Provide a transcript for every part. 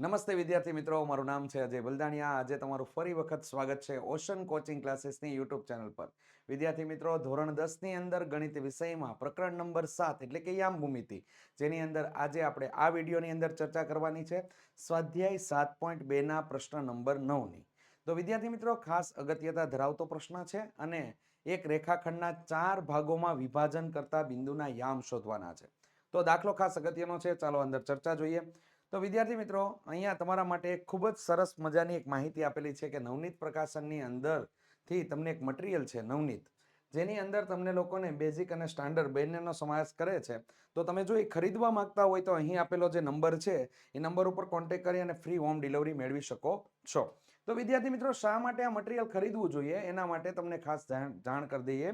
નમસ્તે વિદ્યાર્થી મિત્રો, મારું નામ છે અજય બલદાણિયા. આજે તમારું ફરી વખત સ્વાગત છે ઓશન કોચિંગ ક્લાસીસની યુટ્યુબ ચેનલ પર. વિદ્યાર્થી મિત્રો, ધોરણ દસની અંદર ગણિત વિષયમાં પ્રકરણ નંબર સાત એટલે કે યામ ભૂમિતિ જેની અંદર આજે આપણે આ વિડીયોની અંદર ચર્ચા કરવાની છે. સ્વાધ્યાય સાત પોઈન્ટ બેના પ્રશ્ન નંબર નવની. તો વિદ્યાર્થી મિત્રો, ખાસ અગત્યતા ધરાવતો પ્રશ્ન છે અને એક રેખાખંડના ચાર ભાગોમાં વિભાજન કરતા બિંદુના યામ શોધવાના છે. તો દાખલો ખાસ અગત્યનો છે. ચાલો અંદર ચર્ચા જોઈએ. તો વિદ્યાર્થી મિત્રો, અહીંયા તમારા માટે ખૂબ જ સરસ મજાની એક માહિતી આપેલી છે કે નવનીત પ્રકાશનની અંદરથી તમને એક મટીરિયલ છે, નવનીત. જેની અંદર તમને લોકોને બેઝિક અને સ્ટાન્ડર્ડ બંનેનો સમાવેશ કરે છે. તો તમે જો એ ખરીદવા માંગતા હોય તો અહીં આપેલો જે નંબર છે, એ નંબર ઉપર કોન્ટેક કરી અને ફ્રી હોમ ડિલિવરી મેળવી શકો છો. તો વિદ્યાર્થી મિત્રો, શા માટે આ મટીરિયલ ખરીદવું જોઈએ? એના માટે તમને ખાસ જાણ કરી દઈએ.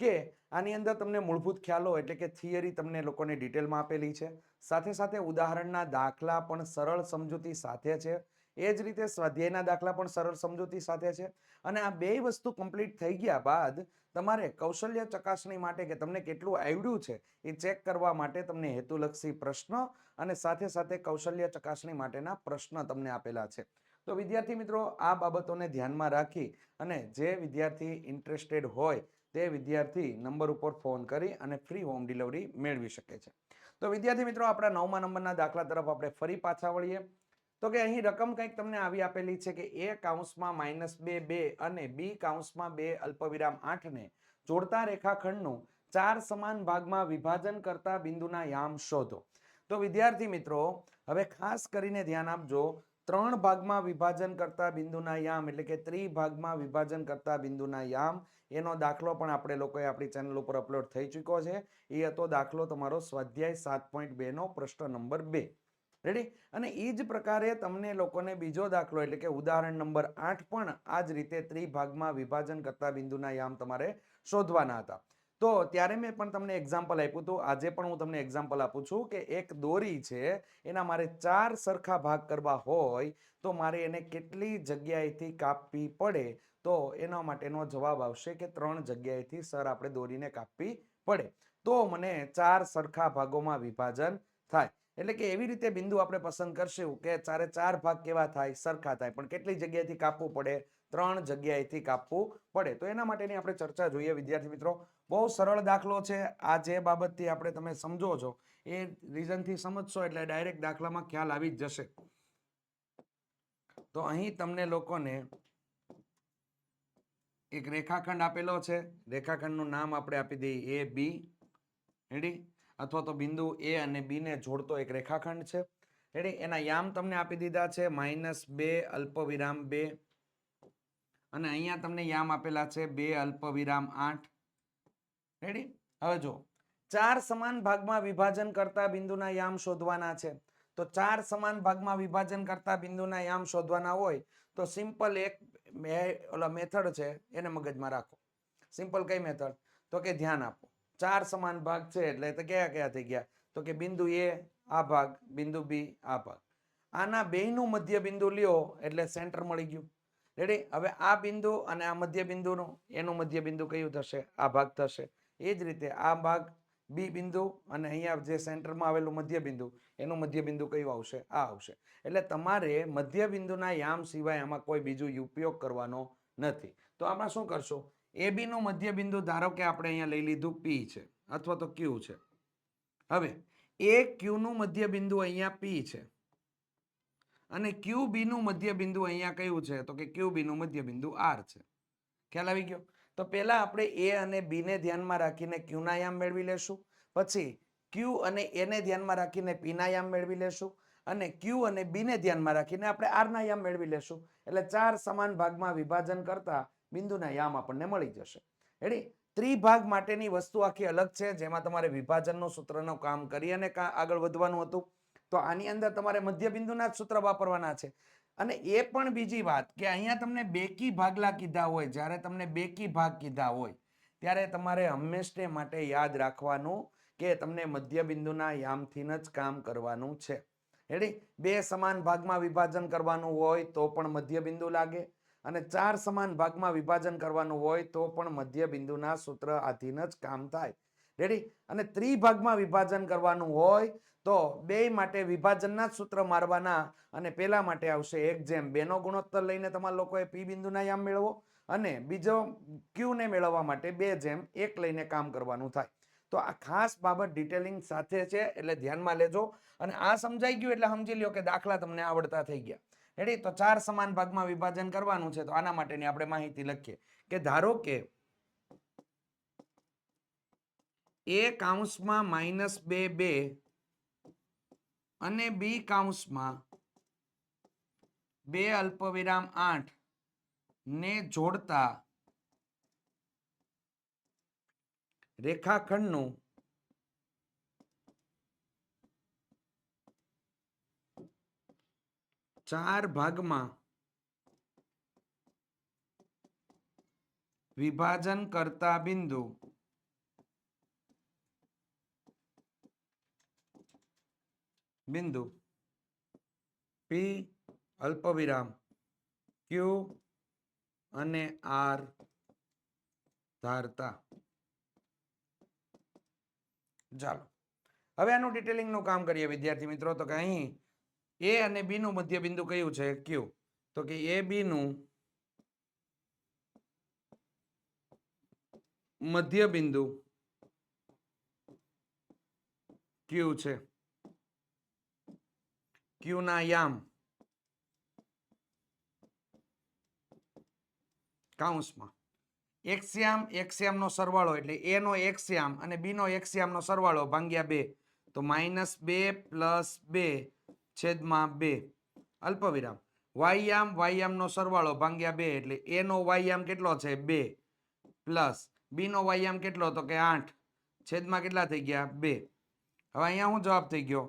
કે આની અંદર તમને મૂળભૂત ખ્યાલો એટલે કે થિયરી તમને લોકોને ડિટેલમાં આપેલી છે. સાથે સાથે ઉદાહરણના દાખલા પણ સરળ સમજૂતી સાથે છે. એ જ રીતે સ્વાધ્યાયના દાખલા પણ સરળ સમજૂતી સાથે છે. અને આ બે વસ્તુ કમ્પ્લીટ થઈ ગયા બાદ તમારે કૌશલ્ય ચકાસણી માટે કે તમને કેટલું આવડ્યું છે એ ચેક કરવા માટે તમને હેતુલક્ષી પ્રશ્નો અને સાથે સાથે કૌશલ્ય ચકાસણી માટેના પ્રશ્ન તમને આપેલા છે. તો વિદ્યાર્થી મિત્રો, આ બાબતોને ધ્યાનમાં રાખી અને જે વિદ્યાર્થી ઇન્ટરેસ્ટેડ હોય તે વિદ્યાર્થી નંબર ઉપર ફોન કરી અને ફ્રી હોમ ડિલિવરી મેળવી શકે છે. તો વિદ્યાર્થી મિત્રો, આપણા નવમા નંબરના દાખલા તરફ આપણે ફરી પાછા વળીએ. તો કે અહીં રકમ કંઈક તમને આવી આપેલી છે કે એ કાઉન્સમાં માઇનસ બે બે અને બી કાઉન્સમાં બે અલ્પવિરામ આઠને જોડતા રેખાખંડનું ચાર સમાન ભાગમાં વિભાજન કરતા બિંદુના યામ શોધો. તો વિદ્યાર્થી મિત્રો, હવે ખાસ કરીને ધ્યાન આપજો ત્રણ ભાગમાં વિભાજન કરતા બિંદુના યામ એટલે કે ત્રિભાગમાં વિભાજન કરતા બિંદુના યામ, એનો દાખલો પણ આપણે લોકોએ આપણી ચેનલ ઉપર અપલોડ થઈ ચૂક્યો છે. એ હતો દાખલો તમારો સ્વાધ્યાય સાત પોઈન્ટ બેનો પ્રશ્ન નંબર બે. રેડી અને એ જ પ્રકારે તમને લોકોને બીજો દાખલો એટલે કે ઉદાહરણ નંબર આઠ પણ આ જ રીતે ત્રિભાગમાં વિભાજન કરતા બિંદુના યામ તમારે શોધવાના હતા. તો ત્યારે મેં પણ તમને એક્ઝામ્પલ આપ્યું. હતું આજે પણ હું તમને એક્ઝામ્પલ આપું છું કે એક દોરી છે, એના મારે ચાર સરખા ભાગ કરવા હોય, તો મારે એને કેટલી જગ્યાએથી કાપવી પડે? તો એના માટેનો જવાબ આવશે કે ત્રણ જગ્યાએથી સર આપણે દોરીને કાપવી પડે. તો મને ચાર સરખા ભાગોમાં વિભાજન થાય. એટલે કે એવી રીતે બિંદુ આપણે પસંદ કરશું કે ચારે ચાર ભાગ કેવા થાય? સરખા થાય. પણ કેટલી જગ્યાએથી કાપવું પડે? ત્રણ જગ્યાએથી કાપવું પડે. તો એના માટેની આપણે ચર્ચા જોઈએ. વિદ્યાર્થી મિત્રો બહુ સરળ દાખલો છે. આ જે બાબતથી આપણે તમે સમજો છો, એ રીઝનથી સમજશો એટલે ડાયરેક્ટ દાખલામાં ખ્યાલ આવી જ જશે. તો અહીં તમને લોકોને એક રેખાખંડ આપેલો છે. રેખાખંડનું નામ આપણે આપી દઈએ એ બી રેડી અથવા તો બિંદુ એ અને બીને જોડતો એક રેખાખંડ છે. રેડી એના યામ તમને આપી દીધા છે. માઇનસ બે અલ્પવિરામ બે. અને અહીંયા તમને યામ આપેલા છે બે અલ્પવિરામ આઠ. રેડી હવે જો ચાર સમાન ભાગમાં વિભાજન કરતા બિંદુના યામ શોધવાના છે. તો ચાર સમાન ભાગમાં વિભાજન કરતા બિંદુના યામ શોધવાના હોય તો સિમ્પલ એક ઓલા મેથડ છે, એને મગજમાં રાખો. સિમ્પલ કઈ મેથડ તો કે ધ્યાન આપો. ચાર સમાન ભાગ છે એટલે તો કયા કયા થઈ ગયા? તો કે બિંદુ એ, આ ભાગ, બિંદુ બી, આ ભાગ. આના બેયનું મધ્ય બિંદુ લ્યો એટલે સેન્ટર મળી ગયું. રેડી હવે આ બિંદુ અને આ મધ્ય બિંદુનું, એનું મધ્ય બિંદુ કયું થશે? આ ભાગ થશે. એ જ રીતે આ ભાગ બી બિંદુ અને અહીંયા જે સેન્ટરમાં આવેલું મધ્ય બિંદુ, એનું મધ્ય બિંદુ કયું આવશે? આ આવશે. એટલે તમારે મધ્ય બિંદુના યામ સિવાય આમાં કોઈ બીજું ઉપયોગ કરવાનો નથી. તો આમાં શું કરશો? એ બીનું મધ્ય બિંદુ ધારો કે આપણે અહીંયા લઈ લીધું પી છે, અથવા તો ક્યુ છે. હવે, એ ક્યુનું મધ્ય બિંદુ અહીંયા પી છે. અને ક્યુ બીનું મધ્ય બિંદુ અહીંયા કયું છે? તો કે ક્યુ બીનું મધ્યબિંદુ મધ્ય બિંદુ આર છે. ખ્યાલ આવી ગયો? તો પહેલા આપણે એ અને બી ને ધ્યાનમાં રાખીને ક્યુના યામ મેળવી લેશું. પછી ક્યુ અને એ ને ધ્યાનમાં રાખીને પી ના યામ મેળવી લેશું. અને ક્યુ અને બી ને ધ્યાનમાં રાખીને આપણે આર ના યામ મેળવી લેશું. એટલે ચાર સમાન ભાગમાં વિભાજન કરતા બિંદુના યામ આપણને મળી જશે. રેડી ત્રિભાગ માટેની વસ્તુ આખી અલગ છે. જેમાં તમારે વિભાજનનું સૂત્રનું કામ કરી અને આગળ વધવાનું હતું. તો આની અંદર તમારે મધ્ય બિંદુના જ સૂત્ર વાપરવાના છે. અને એ પણ બીજી વાત કે અહીંયા તમને બેકી ભાગલા કીધા હોય, જ્યારે તમને બેકી ભાગ કીધા હોય, ત્યારે તમારે હંમેશને માટે યાદ રાખવાનું કે તમને મધ્ય બિંદુના યામથી જ કામ કરવાનું છે. એટલે બે સમાન ભાગમાં વિભાજન કરવાનું હોય તો પણ મધ્ય બિંદુ લાગે અને ચાર સમાન ભાગમાં વિભાજન કરવાનું હોય તો પણ મધ્ય બિંદુના સૂત્ર આધીન જ કામ થાય. રેડી અને ત્રિભાગમાં વિભાજન કરવાનું હોય તો બે માટે વિભાજનના જ સૂત્ર મારવાના અને પેલા માટે આવશે એક જેમ. બેનો ગુણોત્તર લઈને તમારા લોકોએ પી બિંદુના યામ મેળવો અને બીજો ક્યુને મેળવવા માટે બે જેમ એક લઈને કામ કરવાનું થાય. તો આ ખાસ બાબત ડિટેલિંગ સાથે છે, એટલે ધ્યાનમાં લેજો. અને આ સમજાઈ ગયું એટલે સમજી લ્યો કે દાખલા તમને આવડતા થઈ ગયા. રેડી તો ચાર સમાન ભાગમાં વિભાજન કરવાનું છે. તો આના માટેની આપણે માહિતી લખીએ કે ધારો કે એ કાઉન્સમાં માઇનસ બે બે અને બી કાઉન્સમાં બે અલ્પવિરામ આઠ ને જોડતા રેખાખંડનું ચાર ભાગમાં વિભાજન કરતા બિંદુ બિંદુ. પી અલ્પવિરામ. ક્યુ અને આર ધારતા. ચાલો. હવે આનું ડિટેલિંગનું કામ કરીએ વિદ્યાર્થી મિત્રો. તો કે અહીં એ અને બીનું મધ્ય બિંદુ કયું છે? ક્યુ તો કે એ બીનું મધ્ય બિંદુ ક્યુ છે. ક્યુ ના યામ કાઉન્સમાં એક્સ્યામ એક્સિયામનો સરવાળો એટલે એનો એક્સ્યામ અને બીનો એક્સિયામનો સરવાળો ભાંગ્યા બે. તો માઇનસ બે પ્લસ બે છેદમાં બે. અલ્પવિરામ. વાયામ વાયામનો સરવાળો ભાંગ્યા બે એટલે એનો વાયામ કેટલો છે? બે. પ્લસ બીનો વાયામ કેટલો? તો કે આઠ. છેદમાં કેટલા થઈ ગયા? બે. હવે અહીંયા શું જવાબ થઈ ગયો?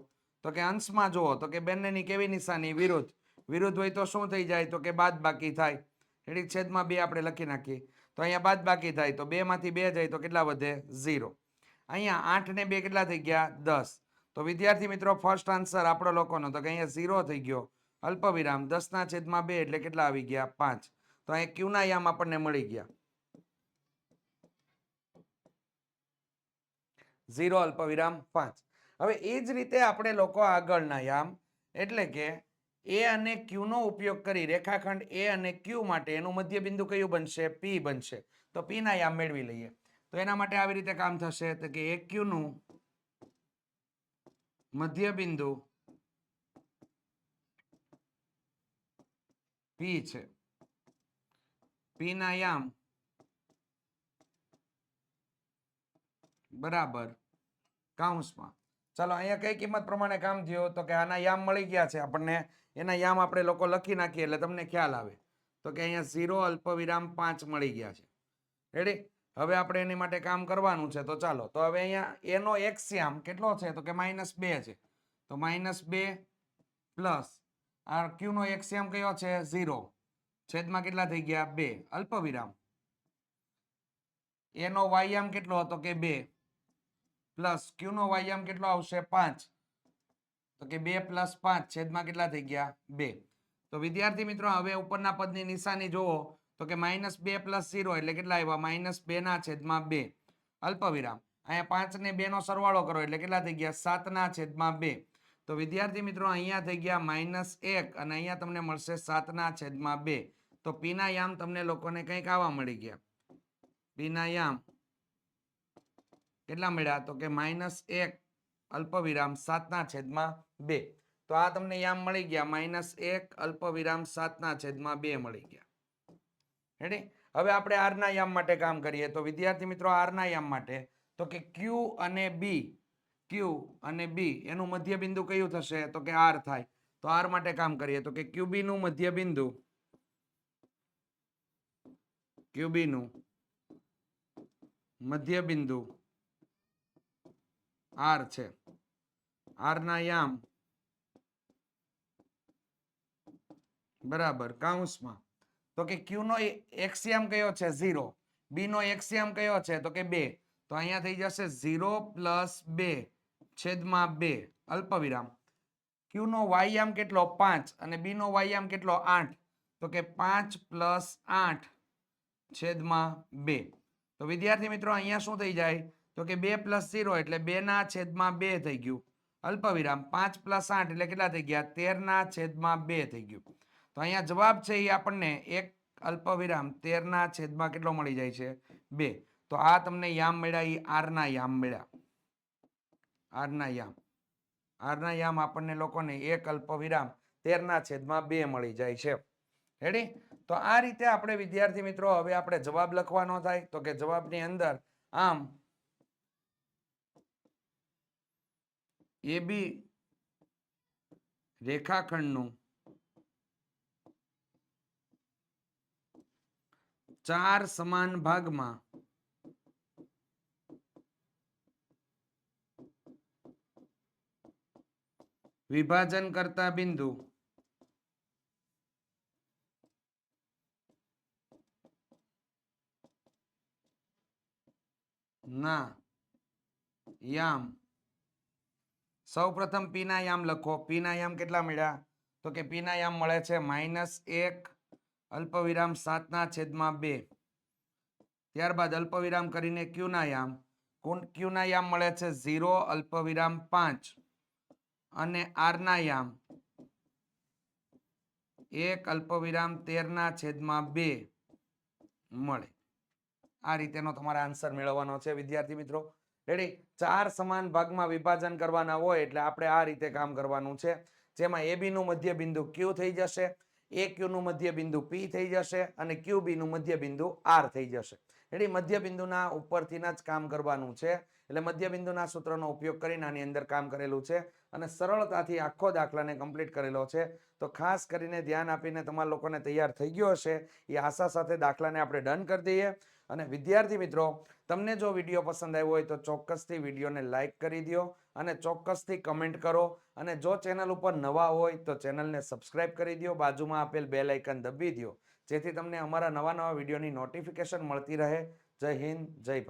તો કે અંશમાં જુઓ, તો કે બંનેની કેવી નિશાની? વિરુદ્ધ. વિરુદ્ધ હોય તો શું થઈ જાય? તો કે બાદ બાકી થાય. એટલે છેદમાં બે આપણે લખી નાખીએ. તો અહીંયા બાદ બાકી થાય. તો બેમાંથી બે જાય તો કેટલા વધે? ઝીરો. અહીંયા આઠ ને બે કેટલા થઈ ગયા? દસ. તો વિદ્યાર્થી મિત્રો, ફર્સ્ટ આન્સર આપણો લોકોનો. તો કે અહીંયા ઝીરો થઈ ગયો. અલ્પવિરામ. દસના છેદમાં બે એટલે કેટલા આવી ગયા? પાંચ. તો અહીંયા ક્યુના યામ આપણને મળી ગયા. ઝીરો, અલ્પવિરામ, પાંચ. હવે એ જ રીતે આપણે લોકો આગળના યામ, એટલે કે એ અને ક્યુનો ઉપયોગ કરી રેખાખંડ એ અને ક્યુ માટે એનું મધ્ય બિંદુ કયું બનશે? પી બનશે. તો પીના યામ મેળવી લઈએ. તો એના માટે આવી રીતે કામ થશે, તો કે એ ક્યુનું મધ્ય બિંદુ પી છે પીના યામ બરાબર કાઉન્સમાં. ચાલો, અહીંયા કઈ કિંમત પ્રમાણે કામ થયું? તો કે આના યામ મળી ગયા છે આપણને. એના યામ આપણે લોકો લખી નાખીએ એટલે તમને ખ્યાલ આવે. તો કે અહીંયા ઝીરો, અલ્પવિરામ પાંચ મળી ગયા છે. રેડી હવે આપણે એની માટે કામ કરવાનું છે. તો ચાલો, તો હવે અહીંયા એનો એક્સ્યામ કેટલો છે? તો કે માઇનસ બે છે. તો માઇનસ બે પ્લસ આ ક્યુનો એક્સ્યામ કયો છે? ઝીરો. છેદમાં કેટલા થઈ ગયા? બે. અલ્પવિરામ. એનો વાયામ કેટલો હતો? કે બે. પ્લસ ક્યુ નો વાયામ કેટલો આવશે? પાંચ. તો કે બે પ્લસ પાંચ છેદમાં કેટલા થઈ ગયા? બે. તો વિદ્યાર્થી મિત્રો, હવે ઉપરના પદની નિશાની જુઓ. તો કે માઇનસ બે પ્લસ ઝીરો એટલે કેટલા આવ્યા? માઇનસ બે ના છેદમાં બે. અલ્પવિરામ. અહીંયા પાંચ ને બે નો સરવાળો કરો એટલે કેટલા થઈ ગયા? સાત ના છેદમાં બે. તો વિદ્યાર્થી મિત્રો, અહીંયા થઈ ગયા માઇનસ એક અને અહીંયા તમને મળશે સાત ના છેદમાં બે. તો પીના યામ તમને લોકોને કંઈક આવા મળી ગયા. પીના યામ કેટલા મળ્યા? તો કે માઇનસ એક અલ્પવિરામ સાતના છેદમાં બે. તો આ તમને યામ મળી ગયા. માઇનસ એક અલ્પવિરામ સાતના છેદમાં બે મળી ગયા. હેડે હવે આપણે આરના યામ માટે કામ કરીએ. તો વિદ્યાર્થી મિત્રો, આરના યામ માટે તો કે ક્યુ અને બી ક્યુ અને બી એનું મધ્ય બિંદુ કયું થશે? તો કે આર થાય. તો આર માટે કામ કરીએ. તો કે ક્યુબી નું મધ્ય બિંદુ ક્યુબી નું મધ્ય બિંદુ આર છે. આર ના યામ. બરાબર કાઉન્સમાં તો કે ક્યુ નો એક્સિયમ કયો છે? ઝીરો. બી નો એક્સિયમ કયો છે? તો કે બે. તો અહીંયા થઈ જશે ઝીરો પ્લસ બે છેદમાં બે. અલ્પવિરામ. ક્યુ નો વાયામ કેટલો? પાંચ. અને બી નો વાયામ કેટલો? આઠ. તો કે પાંચ પ્લસ આઠ છેદમાં બે. તો વિદ્યાર્થી મિત્રો, અહીંયા શું થઈ જાય? તો કે બે પ્લસ ઝીરો એટલે બેના છેદમાં બે થઈ ગયું. અલ્પવિરામ પાંચ પ્લસ આઠ એટલે કેટલા થઈ ગયા? તેરના છેદમાં બે થઈ ગયું. તો અહીંયા જવાબ છે એ આપણને એક અલ્પવિરામ તેરના છેદમાં કેટલો મળી જાય છે? બે. તો આ તમને યામ મળ્યા એ આરના યામ મળ્યા. આરના યામ. આરના યામ આપણને લોકોને એક અલ્પવિરામ તેરના છેદમાં બે મળી જાય છે. રેડી તો આ રીતે આપણે વિદ્યાર્થી મિત્રો, હવે આપણે જવાબ લખવાનો થાય. તો કે જવાબની અંદર આમ એ બી રેખાખંડનું. ચાર સમાન ભાગમાં વિભાજન કરતા બિંદુ ના યામ સૌ પ્રથમ પીનાયામ લખો. પીનાયામ કેટલા મળ્યા? તો કે પીનાયામ મળે છે માઇનસ એક અલ્પવિરામ સાતના છેદમાં બે. ત્યારબાદ અલ્પવિરામ કરીને ક્યુનાયામ ક્યુનાયામ મળે છે ઝીરો, અલ્પવિરામ પાંચ. અને આરનાયામ એક, અલ્પવિરામ તેરના છેદમાં બે મળે. આ રીતેનો તમારે આન્સર મેળવવાનો છે, વિદ્યાર્થી મિત્રો. રેડી ચાર સમાન ભાગમાં વિભાજન કરવાના હોય એટલે આપણે આ રીતે કામ કરવાનું છે. જેમાં એ નું મધ્ય બિંદુ ક્યુ થઈ જશે એ ક્યુ નું મધ્ય બિંદુ પી થઈ જશે અને ક્યુ બી નું મધ્ય બિંદુ આર થઈ જશે. એટલે મધ્ય બિંદુના ઉપરથીના જ કામ કરવાનું છે. એટલે મધ્ય બિંદુના સૂત્રનો ઉપયોગ કરીને આની અંદર કામ કરેલું છે અને સરળતાથી આખો દાખલાને કમ્પ્લીટ કરેલો છે. તો ખાસ કરીને ધ્યાન આપીને તમારા લોકોને તૈયાર થઈ ગયો હશે. એ આશા સાથે દાખલાને આપણે ડન કરી દઈએ. અને વિદ્યાર્થી મિત્રો, તમને જો વીડિયો પસંદ આવ્યો હોય તો ચોક્કસથી વિડીયોને લાઇક કરી દો અને ચોક્કસથી કમેન્ટ કરો. અને જો ચેનલ ઉપર નવા હોય તો ચેનલને સબસ્ક્રાઇબ કરી દો બાજુમાં આપેલ બે લાઇકન દબી દો જેથી તમને અમારા નવા નવા વિડીયોની નોટિફિકેશન મળતી રહે. જય હિન્દ, જય.